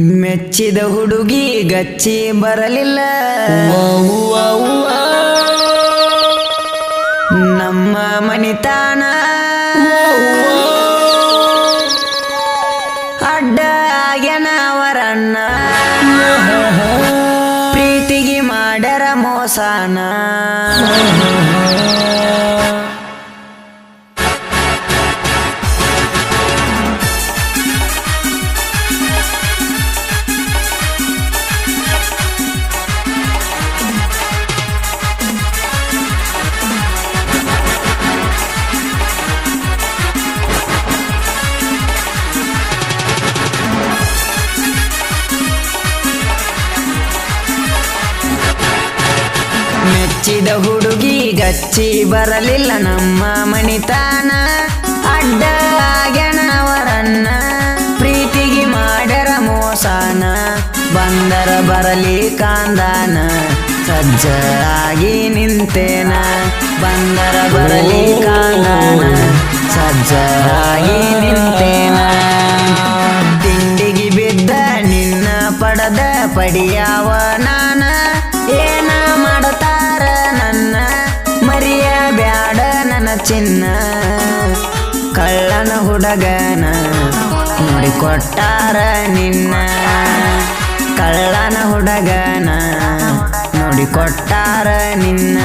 ಮೆಚ್ಚಿದ ಹುಡುಗಿ ಗಚ್ಚಿ ಬರಲಿಲ್ಲ. ನಮ್ಮ ಮನಿತಾನ ಅಡ್ಡ ಆಗ್ಯನವರನ್ನ. ಪ್ರೀತಿಗೆ ಮಾಡ್ಯಾರ ಮೋಸಾನ. ಮೆಚ್ಚಿದ ಹುಡುಗಿ ಗಚ್ಚಿ ಬರಲಿಲ್ಲ ನಮ್ಮ ಮಣಿತಾನ. ಅಡ್ಡ ಗೆಣವರನ್ನ ಪ್ರೀತಿಗೆ ಮಾಡರ ಮೋಸಾನ. ಬಂದರ ಬರಲಿ ಕಾಂದಾನ ಸಜ್ಜಾಗಿ ನಿಂತೇನ. ಬಂದರ ಬರಲಿ ಕಾಂದಾನ, ಸಜ್ಜ ಚಿನ್ನ, ಕಳ್ಳನ ಹುಡುಗನ ನೋಡಿ ಕೊಟ್ಟಾರ ನಿನ್ನ. ಕಳ್ಳನ ಹುಡುಗನ ನೋಡಿ ಕೊಟ್ಟಾರ ನಿನ್ನ.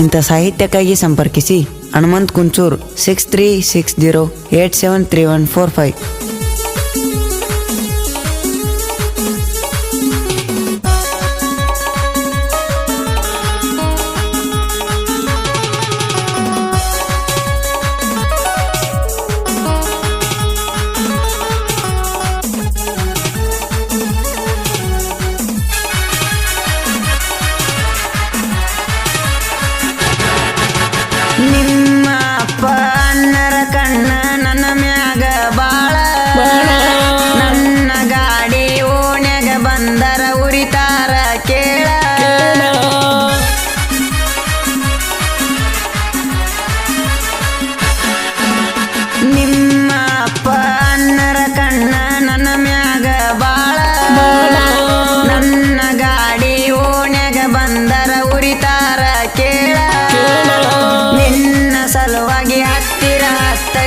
ಇಂಥ ಸಾಹಿತ್ಯಕ್ಕಾಗಿ ಸಂಪರ್ಕಿಸಿ Hanumant Kunchur six three six zero eight seven three one four five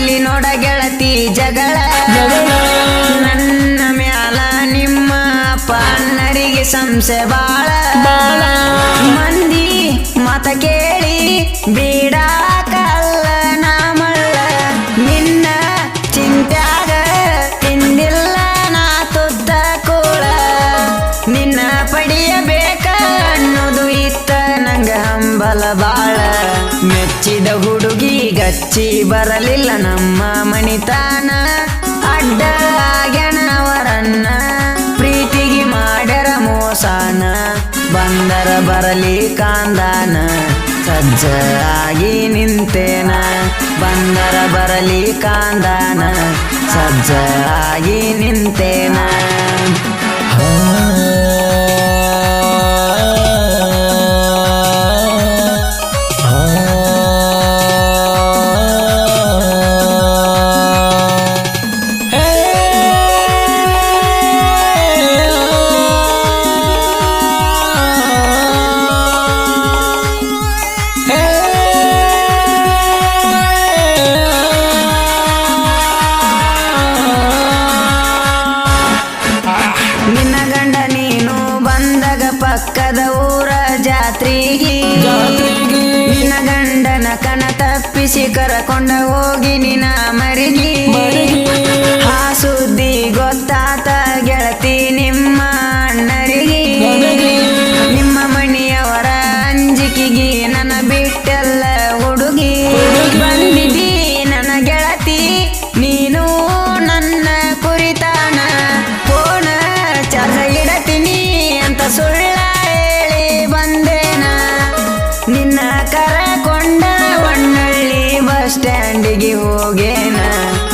ಹತ್ತಲಿ ನೋಡ ಗೆಳತಿ ಜಗಳ. ನನ್ನ ಮ್ಯಾಲ ನಿಮ್ಮ ಅಪ್ಪ ಸಂಸೆ ಬಾಳ. ಮಂದಿ ಮತ ಕೇಳಿ ಬೀಡಾಕಲ್ಲ ಮೆಚ್ಚಿದ ಹುಡುಗಿ ಗಚ್ಚಿ ಬರಲಿಲ್ಲ ನಮ್ಮ ಮಣಿತಾನ. ಅಡ್ಡ ಗೆಣವರನ್ನ ಪ್ರೀತಿಗೆ ಮಾಡ್ಯಾರ ಮೋಸಾನ. ಬಂದರ ಬರಲಿ ಕಾಂದಾನ. ಸಜ್ಜಾಗಿ ನಿಂತೇನ. ಬಂದರ ಬರಲಿ ಕಾಂದಾನ. ಸಜ್ಜ ಆಗಿ ನಿಂತೇನ ನಿನ್ನ ಗಂಡ ನೀನು ಬಂದಾಗ ಪಕ್ಕದ ಊರ ಜಾತ್ರೆಗೆ. ನಿನ್ನ ಗಂಡನ ಕಣ ತಪ್ಪಿಸಿ ಕರಕೊಂಡ ಹೋಗಿ ನಿನ್ನ ಮರಿಗಿ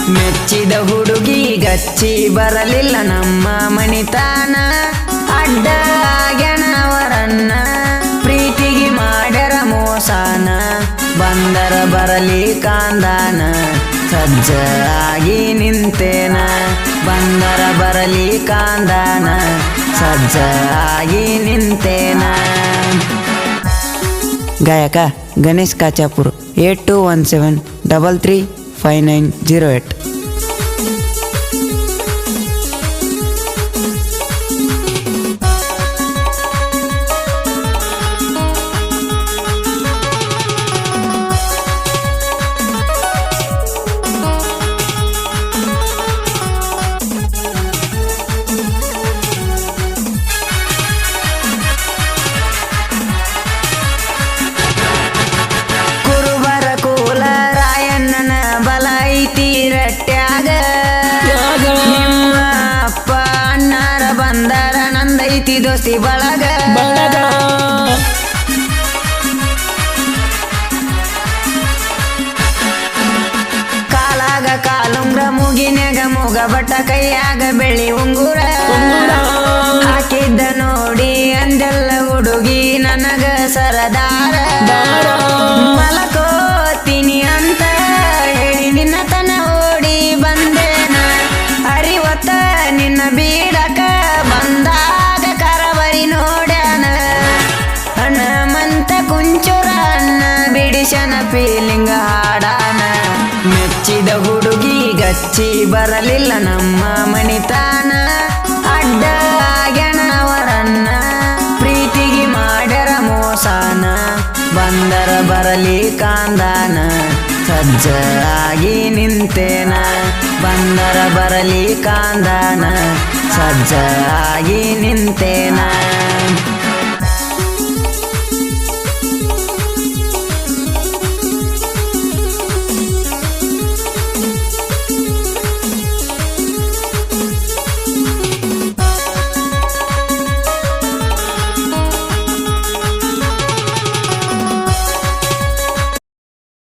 ಮೆಚ್ಚಿದ ಹುಡುಗಿ ಗಚ್ಚಿ ಬರಲಿಲ್ಲ ನಮ್ಮ ಮಣಿತಾನ. ಅಡ್ಡ ಗೆಣವರನ್ನ ಪ್ರೀತಿಗೆ ಮಾಡ್ಯಾರ ಮೋಸಾನ. ಬಂದರ ಬರಲಿ ಕಾಂದಾನ ಸಜ್ಜಾಗಿ ನಿಂತೇನ. ಬಂದರ ಬರಲಿ ಕಾಂದಾನ ಸಜ್ಜಾಗಿ ನಿಂತೇನ. ಗಾಯಕ Ganesh Kachapur, eight two one seven, double three. 5908. ದೋಸ್ತಿ ಬಳಗ ಕಾಲಾಗ ಕಾಲುಂಗ್ರ ಮುಗಿನಾಗ ಮುಗ ಬಟ್ಟ ಕೈಯಾಗ ಬೆಳ್ಳಿ ಉಂಗುರ. ಹಾಕಿದ್ದ ನೋಡಿ ಅಂದೆಲ್ಲ ಹುಡುಗಿ ನನಗ ಸರದಾರ ಬರಲಿಲ್ಲ ನಮ್ಮ ಮಣಿತಾನ. ಅಡ್ಡ ಗೆಣವರನ್ನ ಪ್ರೀತಿಗೆ ಮಾಡ್ಯಾರ ಮೋಸಾನ. ಬಂದರ ಬರಲಿ ಕಾಂದಾನ ಸಜ್ಜಾಗಿ ನಿಂತೇನ. ಬಂದರ ಬರಲಿ ಕಾಂದಾನ ಸಜ್ಜಾಗಿ ನಿಂತೇನ.